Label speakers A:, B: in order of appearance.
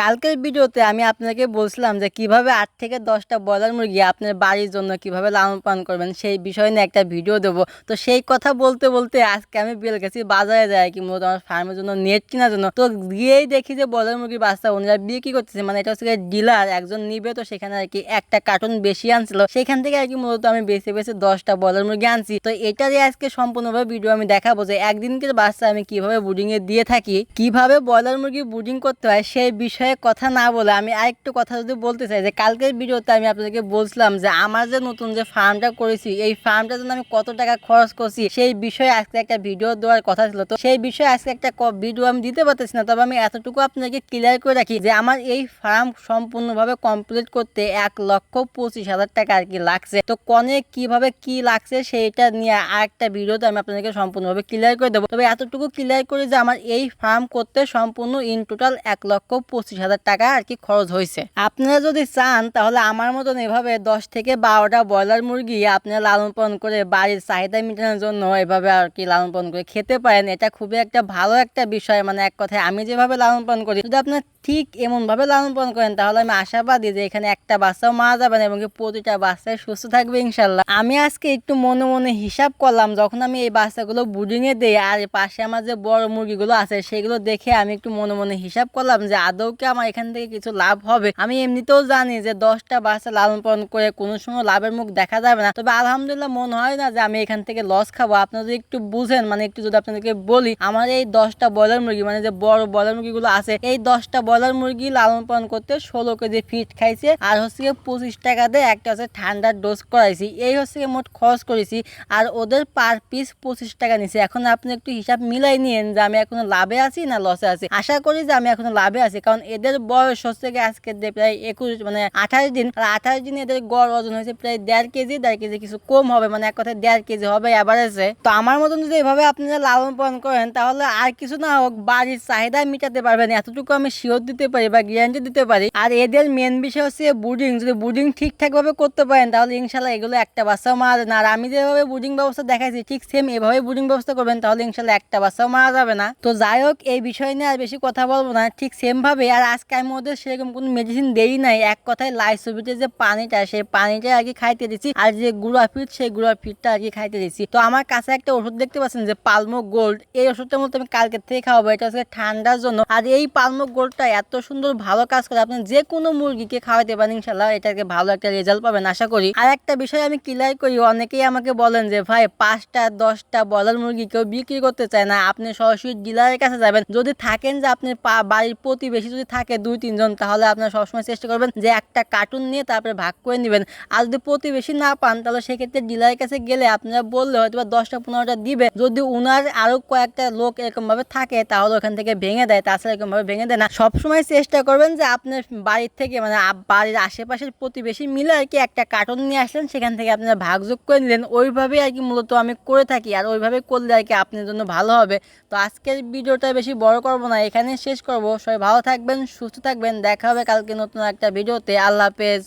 A: কালকের ভিডিওতে আমি আপনাকে বলছিলাম যে কীভাবে আট থেকে দশটা ব্রয়লার মুরগি আপনার বাড়ির জন্য কীভাবে লালন পালন করবেন, সেই বিষয় নিয়ে একটা ভিডিও দেবো। তো সেই কথা বলতে বলতে আজকে আমি বেল গেছি, বাজারে যাই কি মূলত আমার ফার্মের জন্য নেট কেনার জন্য। তো গিয়েই দেখি যে ব্রয়লার মুরগির বাচ্চা ওনারা বিক্রি করতেছে মানে এটা হচ্ছে ডিলার একজন নিবে তো সেখানে আর কি একটা কার্টুন বেশি আনছিল। সেখান থেকে আর কি মূলত আমি বেছে বেছে দশটা ব্রয়লার মুরগি আনছি। তো এটারই আজকে সম্পূর্ণভাবে ভিডিও আমি দেখাবো যে একদিনকে বাচ্চা আমি কীভাবে বুডিংয়ে দিয়ে থাকি, কীভাবে ব্রয়লার মুরগি বুডিং করতে হয়, সেই বিষয়ে কথা না বলে আমি আরেকটু কথা যদি বলতে চাই যে কালকের ভিডিওতে আমি আপনাদেরকে বলছিলাম যে আমার যে নতুন যে ফার্মটা করেছি, এই ফার্মটার জন্য আমি কত টাকা খরচ করছি, সেই বিষয়ে আজকে একটা ভিডিও দেওয়ার কথা ছিল। তো সেই বিষয়ে আজকে একটা ভিডিও আমি দিতে পারতেছি না, তবে আমি এতটুকু আপনাকে ক্লিয়ার করে রাখি যে আমার এই ফার্ম সম্পূর্ণভাবে কমপ্লিট করতে এক লক্ষ পঁচিশ হাজার টাকা আর কি লাগছে। তো কনে কীভাবে কি লাগছে সেইটা নিয়ে আরেকটা ভিডিওতে আমি আপনাদেরকে সম্পূর্ণভাবে ক্লিয়ার করে দেবো। তবে এতটুকু ক্লিয়ার করে যে আমার এই ফার্ম করতে সম্পূর্ণ ইন টোটাল এক লক্ষ পঁচিশ হাজার টাকা আর কি খরচ হয়েছে। আপনারা যদি চান, তাহলে আমার মতন এভাবে দশ থেকে বারোটা ব্রয়লার মুরগি আপনারা লালন পালন করে বাড়ির চাহিদা মেটানোর জন্য এভাবে আর কি লালন পালন করে খেতে পারেন, এটা খুবই একটা ভালো একটা বিষয়। মানে এক কথায় আমি যেভাবে লালন পালন করি, যদি আপনার ঠিক এমনভাবে লালন পালন করেন, তাহলে আমি আশাবাদী যে এখানে একটা বাচ্চাও মারা যাবেন এবং প্রতিটা বাচ্চাই সুস্থ থাকবে ইনশাল্লাহ। আমি আজকে একটু মনে মনে হিসাব করলাম, যখন আমি এই বাচ্চাগুলো বুডিংয়ে দিই, আর পাশে আমার যে বড় মুরগিগুলো আছে, সেগুলো দেখে আমি একটু মনে মনে হিসাব করলাম যে আদৌ কি আমার এখান থেকে কিছু লাভ হবে। আমি এমনিতেও জানি যে দশটা বাচ্চা লালন পালন করে কোনো সময় লাভের মুখ দেখা যাবে না। তবে আলহামদুলিল্লাহ মনে হয় না যে আমি এখান থেকে লস খাব। আপনারা যদি একটু বুঝেন মানে একটু যদি আপনাদেরকে বলি, আমার এই দশটা ব্রয়লার মুরগি মানে যে বড় ব্রয়লার মুরগিগুলো আছে, এই দশটা ব্রয়লার মুরগি লালন পালন করতে ষোলো কেজি ফিট খাইছে আর হচ্ছে গিয়ে পঁচিশ টাকা দিয়ে একটা হচ্ছে ঠান্ডার ডোজ করাইছি। এই হচ্ছে গিয়ে মোট খরচ করেছি আর ওদের পার পিস পঁচিশ টাকা নিছে। এখন আপনি একটু হিসাব মিলাই নিয়েন যে আমি এখনও লাভে আছি না লসে আছি। আশা করি যে আমি এখনও লাভে আছি, কারণ এদের বয়স হচ্ছে গিয়ে আজকে প্রায় একুশ মানে আঠাশ দিন। আর আঠাশ দিন এদের গড় ওজন হয়েছে প্রায় দেড় কেজি দেড় কেজি কিছু কম হবে মানে এক কথায় দেড় কেজি হবে অ্যাভারেজে তো আমার মতন যদি এভাবে আপনারা লালন পালন করেন, তাহলে আর কিছু না হোক, বাড়ির চাহিদা মেটাতে পারবেন। এতটুকু আমি শিওর দিতে পারি বা গ্যারান্টি দিতে পারি। আর এদের মেন বিষয় হচ্ছে বুডিং যদি বুডিং ঠিকঠাক ভাবে করতে পারেন, তাহলে ইনশাল্লাহ এগুলো একটা বাচ্চাও মারা না। আর আমি যেভাবে বুডিং ব্যবস্থা দেখাইছি, ঠিক সেম এভাবে বুডিং ব্যবস্থা করবেন, তাহলে ইনশাল্লাহ একটা বাচ্চাও মারা যাবে না। তো যাই হোক, এই বিষয় নিয়ে আর বেশি কথা বলব না। ঠিক সেম ভাবে, আর আজকে আমি ওদের সেরকম কোনো মেডিসিন দেই নাই। এক কথায় লাইসোবিটের যে পানিটা, সেই পানিটা আর কি খাইতে দিচ্ছি আর যে গুঁড়া ফিট সেই গুঁড়া ফিটটা আর কি খাইতে দিচ্ছি তো আমার কাছে একটা ওষুধ দেখতে পাচ্ছেন যে পালমো গোল্ড। এই ওষুধটা মতো আমি কালকে থেকে খাওয়াবো, এটা হচ্ছে ঠান্ডার জন্য। আর এই পালমো গোল্ডটা এত সুন্দর, ভালো কাজ করে আপনি যে কোনো মুরগিকে খাওয়াতে পারেন ইনশাল্লাহ এটাকে ভালো একটা রেজাল্ট পাবেন, আশা করি। আর একটা বিষয় আমি ক্লিয়ার করি, অনেকেই আমাকে বলেন যে, ভাই, পাঁচটা, দশটা বলার মুরগি কেউ বিক্রি করতে চায় না। আপনি সরাসরি ডিলারের কাছে যাবেন। যদি থাকেন যে আপনি বাড়ির প্রতিবেশী যদি থাকে দুই, তিনজন, তাহলে আপনার সবসময় চেষ্টা করবেন যে একটা কার্টুন নিয়ে তারপরে ভাগ করে নেবেন। আর যদি প্রতিবেশী না পান, তাহলে সেক্ষেত্রে ডিলারের কাছে গেলে আপনারা বললে হয়তো বা দশটা, পনেরোটা দিবে। যদি উনার আরও কয়েকটা লোক এরকম ভাবে থাকে, তাহলে ওখান থেকে ভেঙে দেয়, তাছাড়া এরকম ভাবে ভেঙে দেয় না। সবসময় চেষ্টা করবেন যে আপনার বাড়ির থেকে মানে বাড়ির আশেপাশের প্রতিবেশী মিলে আর কি একটা কার্টুন নিয়ে আসলেন, সেখান থেকে আপনারা ভাগযোগ করে নিলেন। ওইভাবেই আর কি মূলত আমি করে থাকি, আর ওইভাবে করলে আর কি আপনার জন্য ভালো হবে। তো আজকের ভিডিওটা বেশি বড় করব না এখানে শেষ করব। সবাই ভালো থাকবেন সুস্থ থাকবেন দেখা হবে কালকে নতুন একটা ভিডিওতে। আল্লাহ হাফেজ।